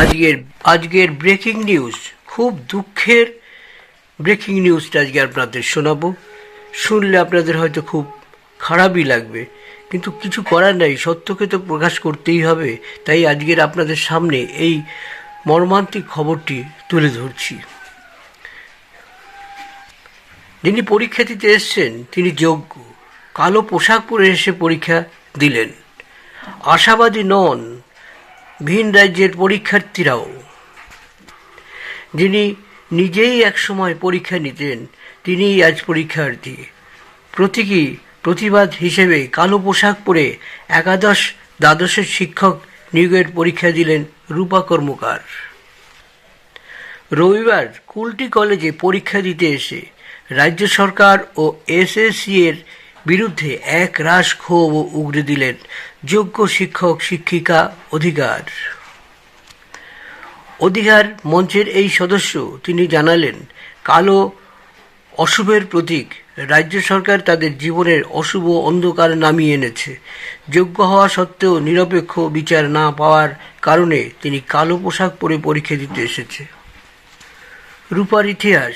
আজকের আজকের breaking news খুব দুঃখের ব্রেকিং নিউজটা আজকে আপনাদের শোনাবো। শুনলে আপনাদের হয়তো খুব খারাপই লাগবে, কিন্তু কিছু করার নাই, সত্যকে তো প্রকাশ করতেই হবে। তাই আজকের আপনাদের সামনে এই মর্মান্তিক খবরটি তুলে ধরছি। যিনি পরীক্ষা দিতে এসছেন, তিনি যোগ্য। কালো পোশাক পরে এসে পরীক্ষা দিলেন। আশাবাদী নন ভিন রাজ্যের পরীক্ষার্থীরাও। যিনি নিজেই একসময় পরীক্ষা নিতেন, তিনিই আজ পরীক্ষার্থী। প্রতীকী প্রতিবাদ হিসেবে কালো পোশাক পরে একাদশ দ্বাদশের শিক্ষক নিয়োগের পরীক্ষা দিলেন রূপা কর্মকার। রবিবার কুলটি কলেজে পরীক্ষা দিতে এসে রাজ্য সরকার ও এসএসসি এর বিরুদ্ধে এক রাশ ক্ষোভ উগড়ে দিলেন। যোগ্য শিক্ষক, শিক্ষিকা, অধিকার। অধিকার মঞ্চের এই সদস্য তিনি জানালেন, কালো অশুভের প্রতীক, রাজ্য সরকার তাদের জীবনের অশুভ অন্ধকার নামিয়ে এনেছে। যোগ্য হওয়া সত্ত্বেও নিরপেক্ষ বিচার না পাওয়ার কারণে তিনি কালো পোশাক পরে পরীক্ষা দিতে এসেছে। রূপার ইতিহাস।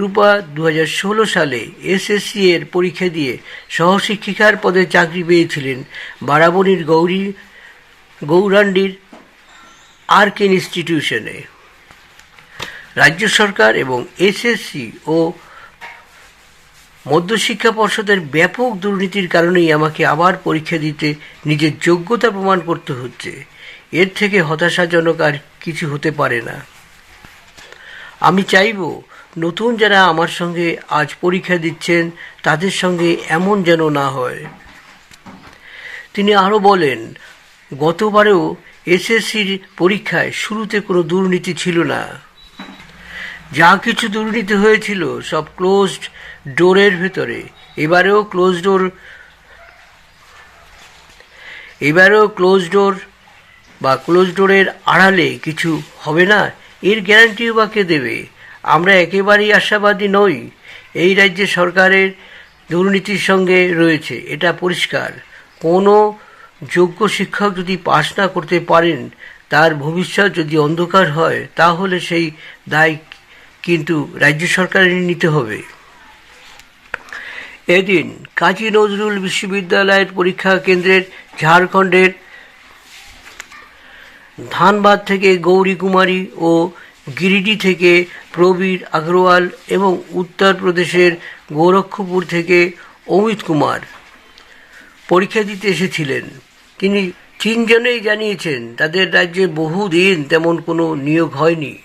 রূপা দু হাজার ষোলো সালে এসএসসি এর পরীক্ষা দিয়ে সহশিক্ষিকার পদে চাকরি পেয়েছিলেন বারাবণীর গৌরী গৌরাণ্ডীর আর্ক ইনস্টিটিউশনে। রাজ্য সরকার এবং এসএসসি ও মধ্যশিক্ষা পর্ষদের ব্যাপক দুর্নীতির কারণেই আমাকে আবার পরীক্ষা দিতে নিজের যোগ্যতা প্রমাণ করতে হচ্ছে। এর থেকে হতাশাজনক আর কিছু হতে পারে না। আমি চাইব নতুন যারা আমার সঙ্গে আজ পরীক্ষা দিচ্ছেন, তাদের সঙ্গে এমন যেন না হয়। তিনি আরও বলেন, গতবারেও এসএসসির পরীক্ষায় শুরুতে কোনো দুর্নীতি ছিল না। যা কিছু দুর্নীতি হয়েছিল সব ক্লোজড ডোরের ভেতরে। এবারেও ক্লোজ ডোর এবারেও ক্লোজ ডোর বা ক্লোজ ডোরের আড়ালে কিছু হবে না? এর গ্যারান্টিও বা কে দেবে? আমরা একেবারেই আশাবাদী নই। এই রাজ্যে সরকারের দুর্নীতির সঙ্গে রয়েছে, এটা পরিষ্কার। কোনো যোগ্য শিক্ষক যদি পাশ না করতে পারেন, তার ভবিষ্যৎ যদি অন্ধকার হয়, তাহলে সেই দায় কিন্তু রাজ্য সরকারের নিতে হবে। এদিন কাজী নজরুল বিশ্ববিদ্যালয়ের পরীক্ষা কেন্দ্রের ঝাড়খণ্ডের ধানবাদ থেকে গৌরী কুমারী ও গিরিডি থেকে প্রবীর আগরওয়াল এবং উত্তরপ্রদেশের গোরক্ষপুর থেকে অমিত কুমার পরীক্ষা দিতে এসেছিলেন। তিনি তিনজনেই জানিয়েছেন, তাদের রাজ্যে বহুদিন তেমন কোনো নিয়োগ হয়নি।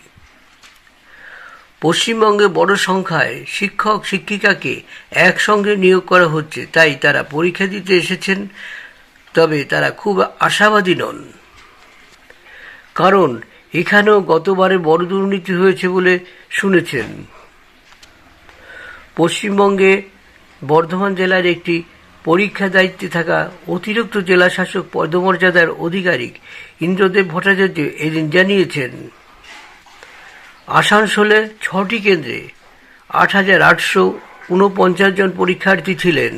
পশ্চিমবঙ্গে বড় সংখ্যায় শিক্ষক, শিক্ষিকাকে একসঙ্গে নিয়োগ করা হচ্ছে, তাই তারা পরীক্ষা দিতে এসেছেন, তবে তারা খুব আশাবাদী নন। কারণ এখানেও গতবারে বড় দুর্নীতি হয়েছে বলে শুনেছেন। পশ্চিমবঙ্গে বর্ধমান জেলার একটি পরীক্ষা দায়িত্বে থাকা অতিরিক্ত জেলা শাসক পদমর্যাদার আধিকারিক ইন্দ্রদেব ভট্টাচার্য এদিন জানিয়েছেন, আসানসোলে ছটি কেন্দ্রে আট হাজার আটশো ঊনপঞ্চাশ জন পরীক্ষার্থী ছিলেন।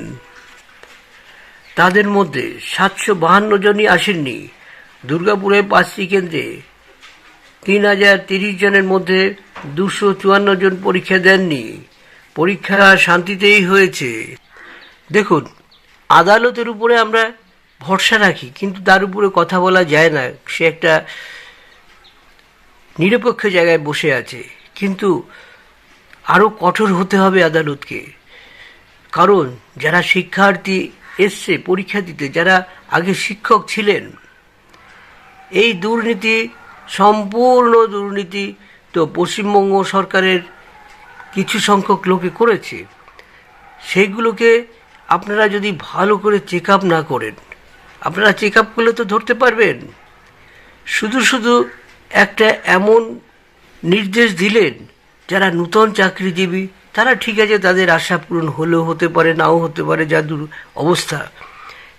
তাদের মধ্যে সাতশো বাহান্ন জনই আসেননি। দুর্গাপুরে পাঁচটি কেন্দ্রে তিন হাজার তিরিশ জনের মধ্যে দুশো চুয়ান্ন জন পরীক্ষা দেননি। পরীক্ষা শান্তিতেই হয়েছে। দেখুন, আদালতের উপরে আমরা ভরসা রাখি, কিন্তু তার উপরে কথা বলা যায় না। সে একটা নিরপেক্ষ জায়গায় বসে আছে। কিন্তু আরও কঠোর হতে হবে আদালতকে। কারণ যারা শিক্ষার্থী এসছে, পরীক্ষা দিতে, যারা আগে শিক্ষক ছিলেন, এই দুর্নীতি সম্পূর্ণ দুর্নীতি তো পশ্চিমবঙ্গ সরকারের কিছু সংখ্যক লোকে করেছে। সেইগুলোকে আপনারা যদি ভালো করে চেক আপ না করেন, আপনারা চেক আপ করলে তো ধরতে পারবেন। শুধু শুধু একটা এমন নির্দেশ দিলেন, যারা নূতন চাকরিজীবী, তারা ঠিক আছে, তাদের আশা পূরণ হলেও হতে পারে, নাও হতে পারে যা অবস্থা।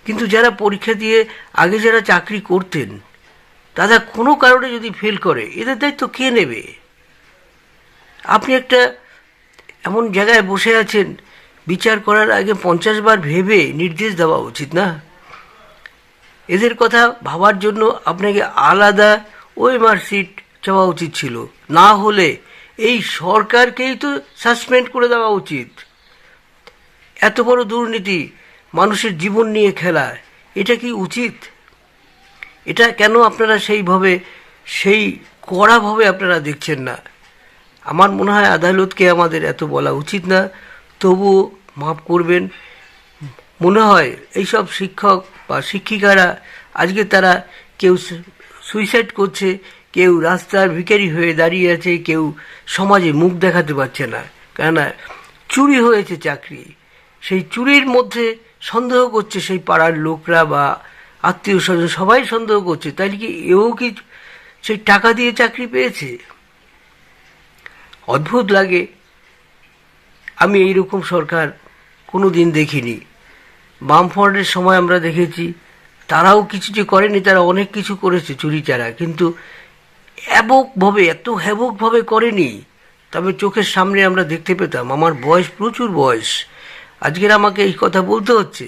কিন্তু যারা পরীক্ষা দিয়ে আগে যারা চাকরি করতেন তারা কোনো কারণে যদি ফেল করে, এদের দায়িত্ব কে নেবে? আপনি একটা এমন জায়গায় বসে আছেন, বিচার করার আগে পঞ্চাশ বার ভেবে নির্দেশ দেওয়া উচিত না? এদের কথা ভাবার জন্য আপনাকে আলাদা ওই মার্কশিট চাওয়া উচিত ছিল। না হলে এই সরকারকেই তো সাসপেন্ড করে দেওয়া উচিত। এত বড় দুর্নীতি মানুষের জীবন নিয়ে খেলা, এটা কি উচিত? এটা কেন আপনারা সেইভাবে, সেই কড়াভাবে আপনারা দেখছেন না? আমার মনে হয় আদালতকে আমাদের এত বলা উচিত না। তবুও মাফ করবেন। মনে হয় এইসব শিক্ষক বা শিক্ষিকারা, আজকে তারা কেউ সুইসাইড করছে, কেউ রাস্তার ভিখারি হয়ে দাঁড়িয়ে আছে, কেউ সমাজে মুখ দেখাতে পারছে না। কেননা চুরি হয়েছে চাকরি। সেই চুরির মধ্যে সন্দেহ করছে সেই পাড়ার লোকরা বা আত্মীয় স্বজন সবাই সন্দেহ করছে। তাইলে কি এও কি সেই টাকা দিয়ে চাকরি পেয়েছে? অদ্ভুত লাগে। আমি এই রকম সরকার কোনো দিন দেখিনি। বামফ্রন্টের সময় আমরা দেখেছি, তারাও কিছু যে করেনি, তারা অনেক কিছু করেছে চুরি চারা কিন্তু হ্যাবকভাবে এত হ্যাবকভাবে করেনি। তবে চোখের সামনে আমরা দেখতে পেতাম, আমার বয়স প্রচুর বয়স। আজকের আমাকে এই কথা বলতে হচ্ছে।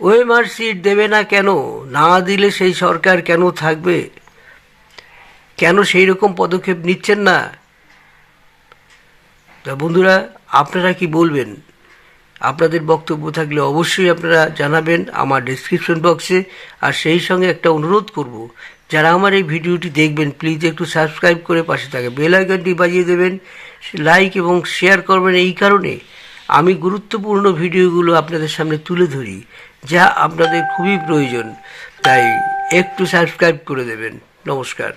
ওএমআর সিট দেবে না কেন? না দিলে সেই সরকার কেন থাকবে? কেন সেই রকম পদক্ষেপ নিচ্ছেন না? তা বন্ধুরা, আপনারা কি বলবেন? আপনাদের বক্তব্য থাকলে অবশ্যই আপনারা জানাবেন আমার ডিসক্রিপশন বক্সে আর সেই সঙ্গে একটা অনুরোধ করব, যারা আমার এই ভিডিওটি দেখবেন প্লিজ একটু সাবস্ক্রাইব করে পাশে থাকে বেল আইকনটি বাজিয়ে দেবেন। লাইক এবং শেয়ার করবেন এই কারণে। আমি গুরুত্বপূর্ণ ভিডিওগুলো আপনাদের সামনে তুলে ধরি, যা আপনাদের খুবই প্রয়োজন। তাই একটু সাবস্ক্রাইব করে দেবেন। নমস্কার।